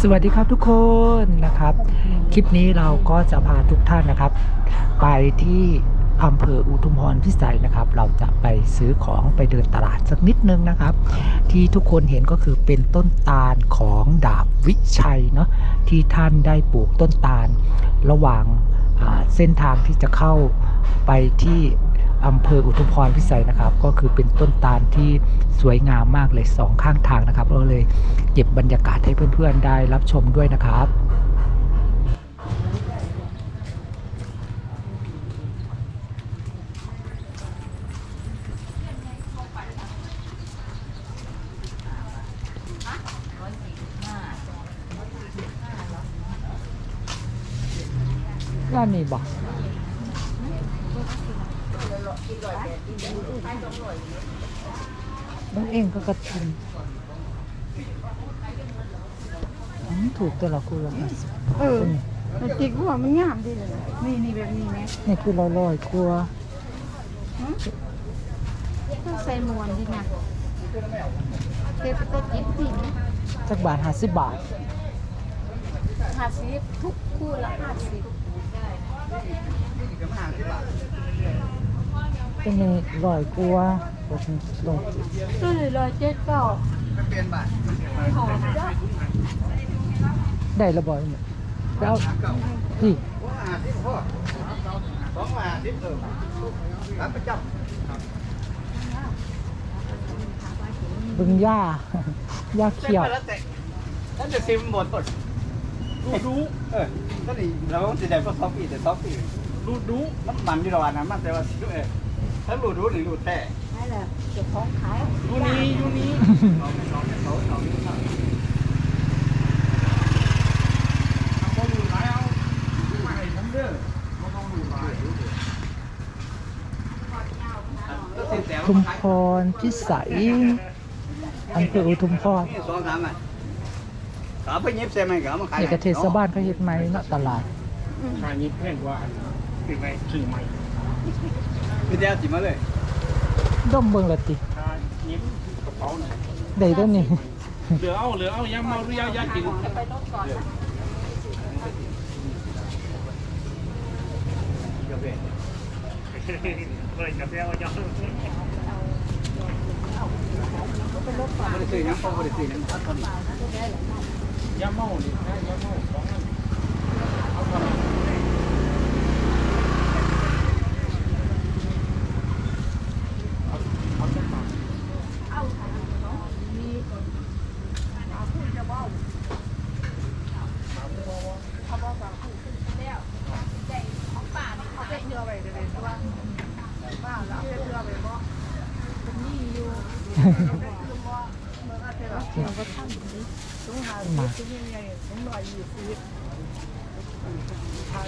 สวัสดีครับทุกคนนะครับ คลิปนี้เราก็จะพาทุกท่านนะครับ ไปที่อำเภออุทุมพรพิสัยนะครับ เราจะไปซื้อของไปเดินตลาดสักนิดนึงนะครับ ที่ทุกคนเห็นก็คือเป็นต้นตาลของดาบวิชัยเนาะที่ท่านได้ปลูกต้นตาล ระหว่างเส้นทางที่จะเข้าไปที่ อำเภออุทุมพรพิสัยนะครับ ก็คือเป็นต้นตาลที่สวยงามมากเลยสองข้างทางนะครับเราเลยเก็บบรรยากาศให้เพื่อนๆได้รับชมด้วยนะครับร้านนี้บอกบ้านเองก็กระทินอืมถูกตัวละกูละห้าสิบเออแต่จิกหัวมันงามดีเลยนี่นี่แบบนี้ไหมนี่คือลอยลอยๆกลัวต้องใส่มวนดีนะเก็บไปจิบสิสักบาทห้าสิบบาทห้าสิบทุกคู่ละห้าสิบเป็นนี่ลอยกลัว บนลงตัวเลยร้อยเจ็ดเก้าหอมจ้ะได้ระบอยเนี่ยไปเอานี่สองมาทิพย์เออร้านประจบึงหญ้าหญ้าเขียวนั่นจะซิมหมดหมดดูดูเออก็นี่เราจะได้พวกซอฟต์อีแต่ซอฟต์อีดูดูมันมันอยู่ระหว่างนั้นมันแต่ว่าซิมเออถ้าดูดูหรือดูแต่ แหละเจ้าของขายยูนี้ยูนี้เขายอาไม่ให้ผมเด้อเขาต้องดูหลายทุมพรพิสัยอำเภออุทุมพรนี่สองสามอะบเซมไหมขามาขายนี่กเทศบาลเขาเฮ็ดไหมเนาะตลาดทางนี้แพงกว่าถึงไงสื่อใหม่พี่เดียวจิมาเลย ด้อมเบิ่งละติทางนี้กระเป๋าหน่อยได้ตัวนี้เหลือเอาเหลือเอายังเมาหรือยายากินเลยกับเจ้ายังไม่ได้ซื้อยังเขาไม่ได้ซื้อยังตอนนี้ยาเมาดิยาเมาสองอัน ถุงหาสิบถุงใหญ่ๆถุงร้อยยี่สิบ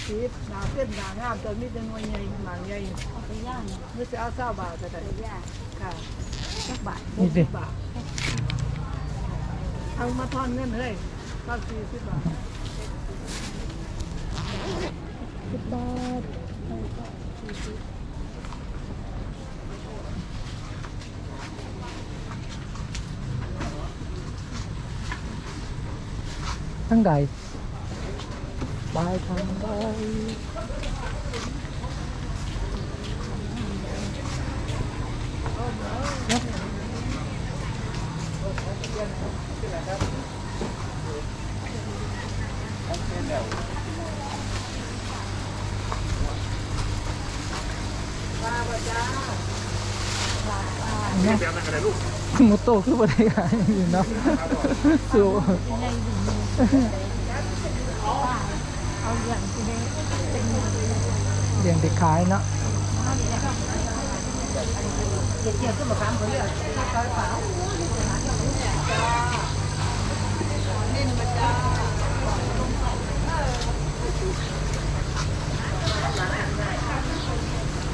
หาสิบหนาเส้นหนางามแต่มีแต่หน่วยใหญ่หนาใหญ่เอาไปย่างไม่ใช่เอาเศร้าบาทแต่แต่ย่างค่ะสักบาทนี่สิบบาทเอามาทอนเงินเลยก็สี่สิบบาทสิบบาททั้งใด ไปทางใดเดี๋ยวนั่นกันเลยลูกมุโตคือบ่ได้ขายอยู่เนาะสู้เอย่างที่ได้เลี้ยงเด็กขายเนาะเกี่ยวกับมะขามเปรี้ยวซอยเปล่า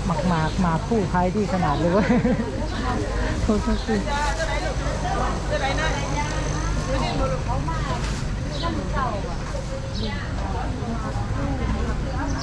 หมักหมากหมากผู้ขายดีขนาดเลยเว้ยโทษทีเข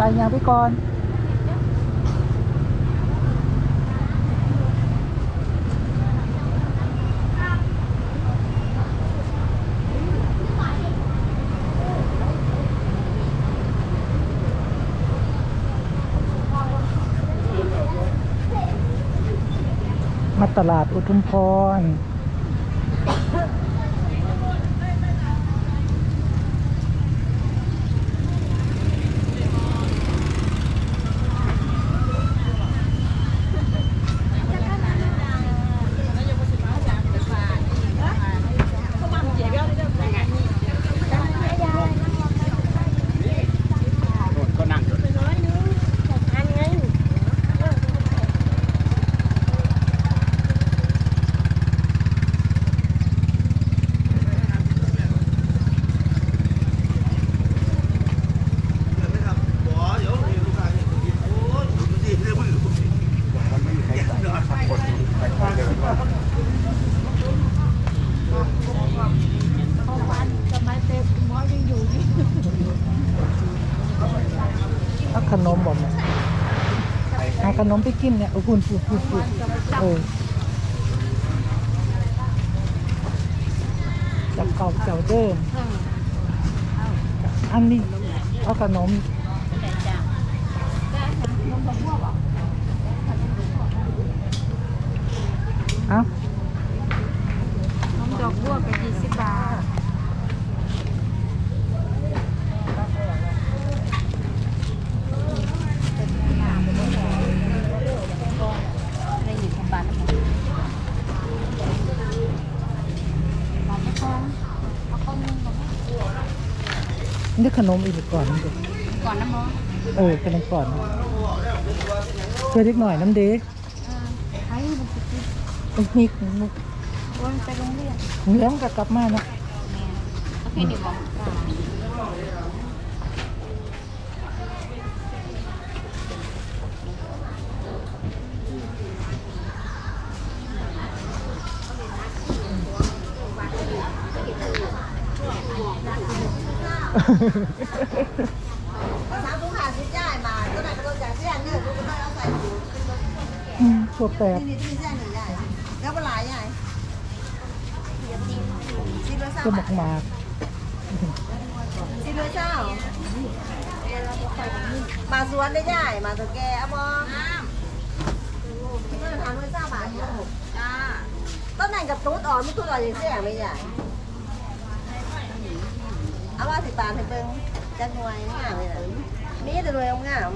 ไปยังไปก่อนมาตลาดอุทุมพร ขนมบอกมาหาขนมไปกินเนี่ยเอาพูนพูนพูนพูนเออจับเก่าเจ้าเดิมอันนี้เอาขนมเอา นมดอกบัวก็ยี่สิบบาทได้ยี่สิบบาทมาไม่พอเอาข้าวนึ่งก่อนไหม นี่ขนมอีกก่อนนึงดิก่อนนะหมอเออขนมก่อนเพื่อเล็กหน่อยน้ำเด็กเออให้มันสิกินนิกนิกวันไปโรงเรียนเลี้ยงกับกลับมาเนาะแม่โอเคเดี๋ยวบอกจ้า สาม ถุงห้าสิบจ่ายมาก็ได้ก็ต้องจ่ายเสี้ยนเนี่ยลูกก็ไม่เอาใส่ถุงอืมถั่วแปดนี่นี่ที่เสี้ยนหนึ่งใหญ่แล้วก็หลายใหญ่สิบละก็สามหมกหมากสิบละเช้ามาสวนได้ใหญ่มาตัวแกเอาบอเมื่อทานไว้เจ้าบาทอยู่จ้าต้นไหนกับตุ๊ดอ่อนไม่ตุ๊ดอ่อนอย่างเสี้ยไม่ใหญ่ เอาว่าสิบบาทให้เบิ่งจักหน่วยงามเลยนะมีแต่หน่วยงาม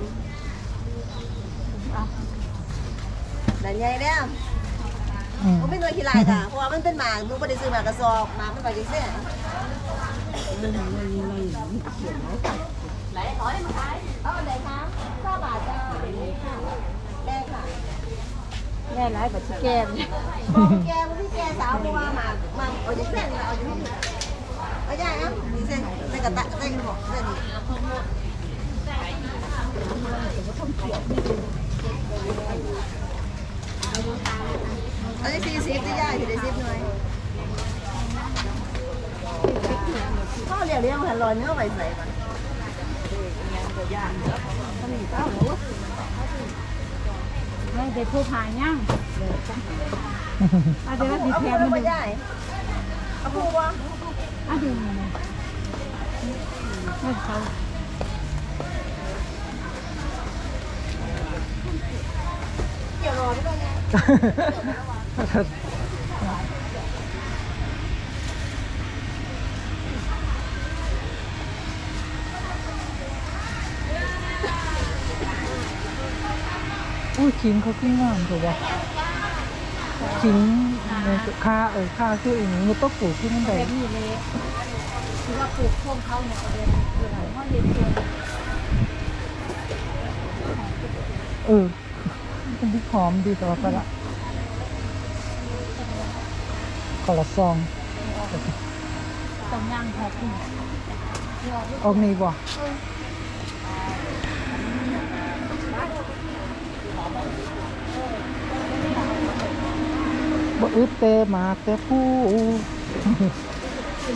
นั่นใหญ่แล้วอืมผมไม่หน่วยขี้ลายจ้ะเพราะว่ามันเป็นหมากลูกไม่ได้ซื้อหมากกระสอบหมากมันไปจังซี่ไหนขอให้มาขายเอาอันไหนคะเก้าบาทจ้าแม่ค่ะ แม่ร้ายบัตรแก้ม บอกแกมันพี่แกสาวเพราะว่าหมากหมากเอาจากเส้นเอาจากนี่เอาได้อะนี่เส้นเส้นกระตะเส้นกระบอกเส้นนี้อันนี้สี่สิบที่ย่าที่ได้ สิบหน่วยพ่อเรียกเรียกหันลอยเนื้อไว้ใส่ก่อนแม่ได้ผู้พา ดีผู้แทเอานผู้มันไปดูได้เอาผู้วะอะดูแม่เขาเดี๋ยวรอได้ไงอุ้ยขิงเขาขึ้นงามถูกป่ะขิง เนี่ยค่าเออค่าคืออย่างนี้มันต้องปลูกที่นั่นใดแบบนี้เลยคือว่าปลูกพวกเขาเนี่ยประเด็นคืออะไรเพราะเรียนเกินเออมันดีหอมดีแต่ว่าก็ละกละซองตำย่างหอกนี่ออกนี่บ่ ไอึดเตหมากแต่ผู้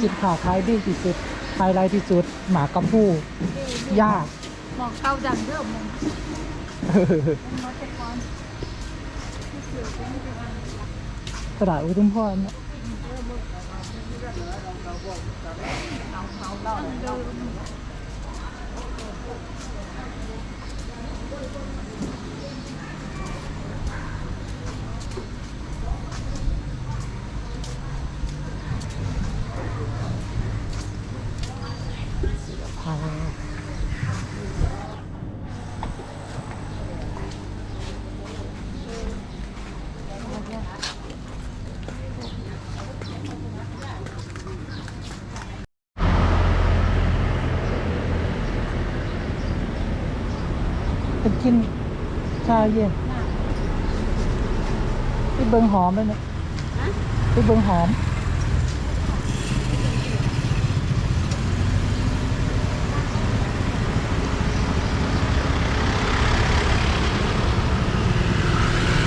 สินค้าขายดีที่สุดขายไรที่สุด หมากกับผู้ยาก มองเก้าดังเด้อมองมองแต่ก่อนตลาดอุทุมพรเนี่ยผ้า ไปกินชาเย็นไปเบิงหอมเลยเนี่ยไปเบิงหอม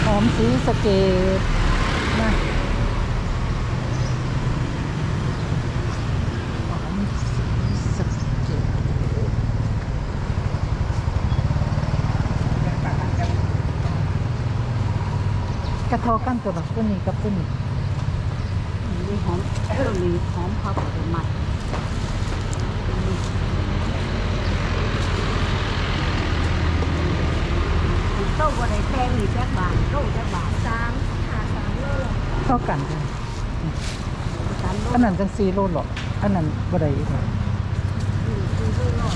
หอมสีสะเกตนะหอมสีสะเกต กระทอกันตัวแบบตัวนี้กับตัวนี้มีหอมเออมีหอมเขาก็เป็นมัดโต๊ะบนไอ้แพงนี่จักบาทโต๊ะจักบาทสามหาสามโลหรอเท่ากันเลยสามโลอันนั้นจังซีโลหรอกอันนั้นบ่ได้อีกหรอกสี่สี่โลหรอ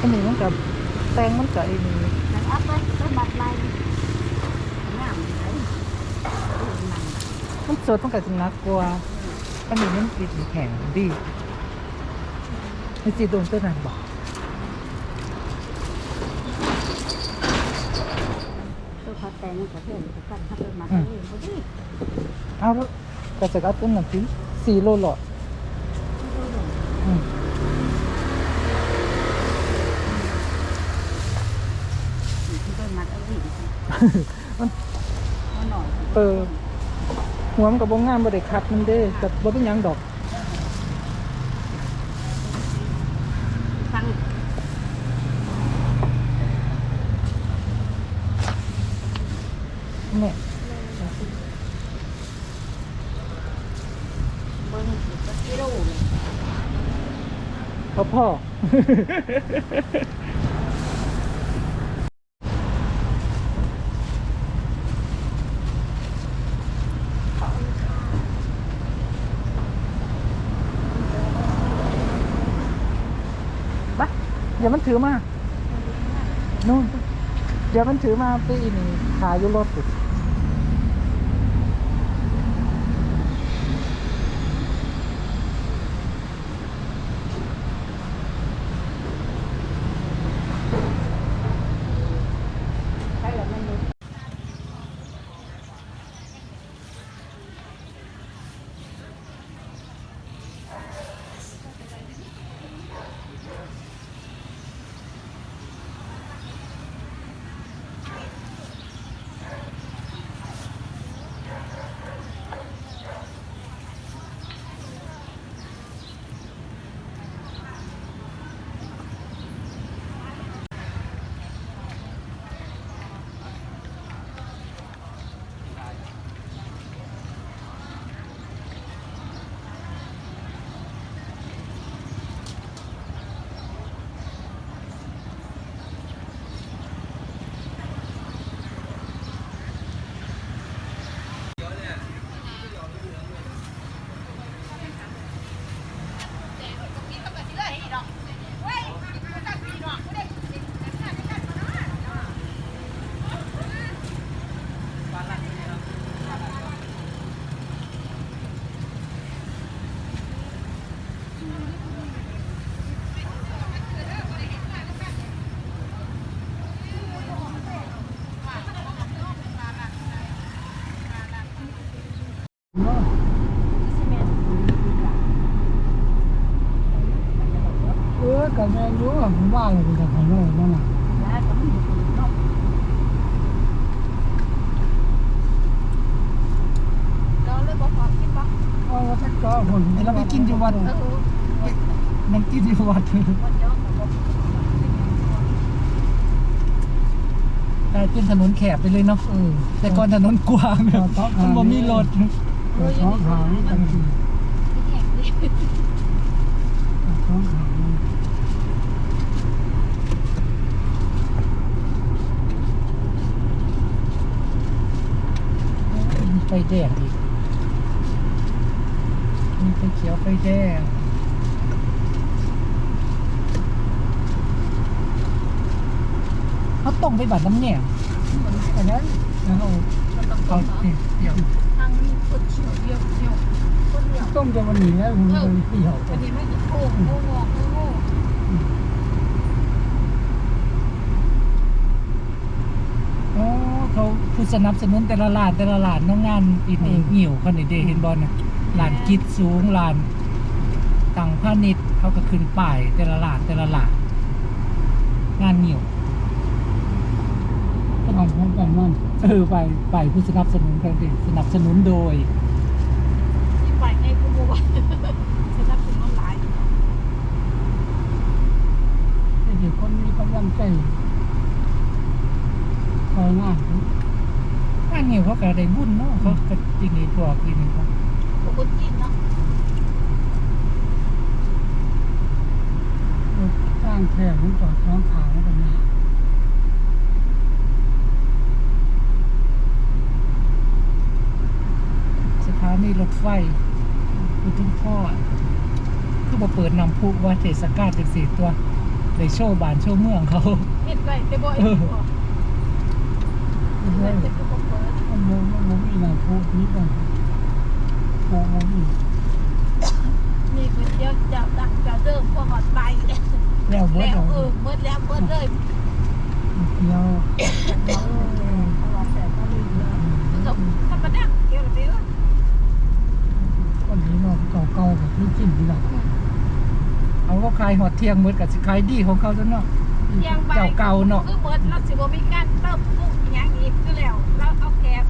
อันนี้มันกับ แตงมันกับไอ้นี่แต่อัพไปไปบัดลายงามเลมันสดมันกับจะนักกว่าอันนี้มันติดแข็งดีไอ้สีโดนตัวนั้นบอกตัวเขาแตงกับเพื่อนกับกันถ้าเป็นมัดเลยพอดีเอาแล้วก็จะเอาตัวนั้นสิสี่โลหรอกอืม เป็นมัดเอาดิ มันหน่อยเออหัวมันกับบงงามบ่ได้คัดมันเด้แต่บ่เป็นหยังดอกฟังเนี่ยเบิ้งสักกิโลเลยพ่อพ่อ เดี๋ยวมันถือมานู่นเดี๋ยวมันถือมาไปอีนี่ขายยุโรถสุด เออกับแมนยูผมว่าเลยเป็นกับไฮโลนั่นแหละก็คนเราไปกินที่วัดนั่งกินที่วัดกลาเป็นถนนแขบไปเลยเนาะแต่ก่อนถนนกว้างมันบ่มีรถ ท้องหางกันทีที่แห่งนี้องหางไฟแดงอีกมีไฟเขียวไฟแดงเขาตรงไปบัดน้ำแหน่งอันนั้นแล้วเขาต้องเดี๋ยน คนเฉียวเดียวเดียวคนเดียวต้มจะวันหนีแล้วคุณเคยเที่ยวอันนี้ไม่โง่โง่โง่โง่อ๋อเขาผู้สนับสนุนแต่ละร้านแต่ละร้านน้องงานปีนี้เหี่ยวเขาในเดเห็นบอลนะร้านกิดสูงร้านต่างพาณิชย์เขาก็ขึ้นป้ายแต่ละร้านแต่ละร้านงานเหี่ยวก็ทำพร้อมกันนั่น เออไปไปผู้สนับสนุนกันดิสนับสนุนโดย ที่ไปในกูบอกฉันรับถึงน้องหลายเด็กคนมีกำลังใจคอยงานงานเหี่ยวเขาก็ได้บุญเนาะเขาก็จริงไอ้บอกอีกนึงครับคนจีนเนาะสร้างแพร่มันต่อท้องขาวกันมาสถานี รถไฟอุทุมพรคือมาเปิดนำพุว่าเทศกาลจังสี่ตัวในโชว์บานโชว์เมืองเขาเห็นไปแต่บ่อยบ่ไม่เปิใช่ดแต่ก็เปิดมันโมมันโมมีนาพูดนี้กันโมโมมีมีก๋วยเตี๋ยวเจ้าดังเจ้าเดิมพอหอดไปแล้วเบิดแล้วเอาเออเบิดแล้วเบิดเลยเที่ยวธรรมดาเกี่ยวกับเดี๋ยว คนนี้เราเก่าๆแบบที่กินที่หลังเอาก็ขายหอดเที่ยงเหมือนกับสิขายดีของเขาซะเนาะเที่ยงบ่ายเจ้าเก่าเนาะคือเบิดแล้วสิบ่มีการเติมปุ๊กอย่างอีกคือแล้วแล้วเอาแก๊ส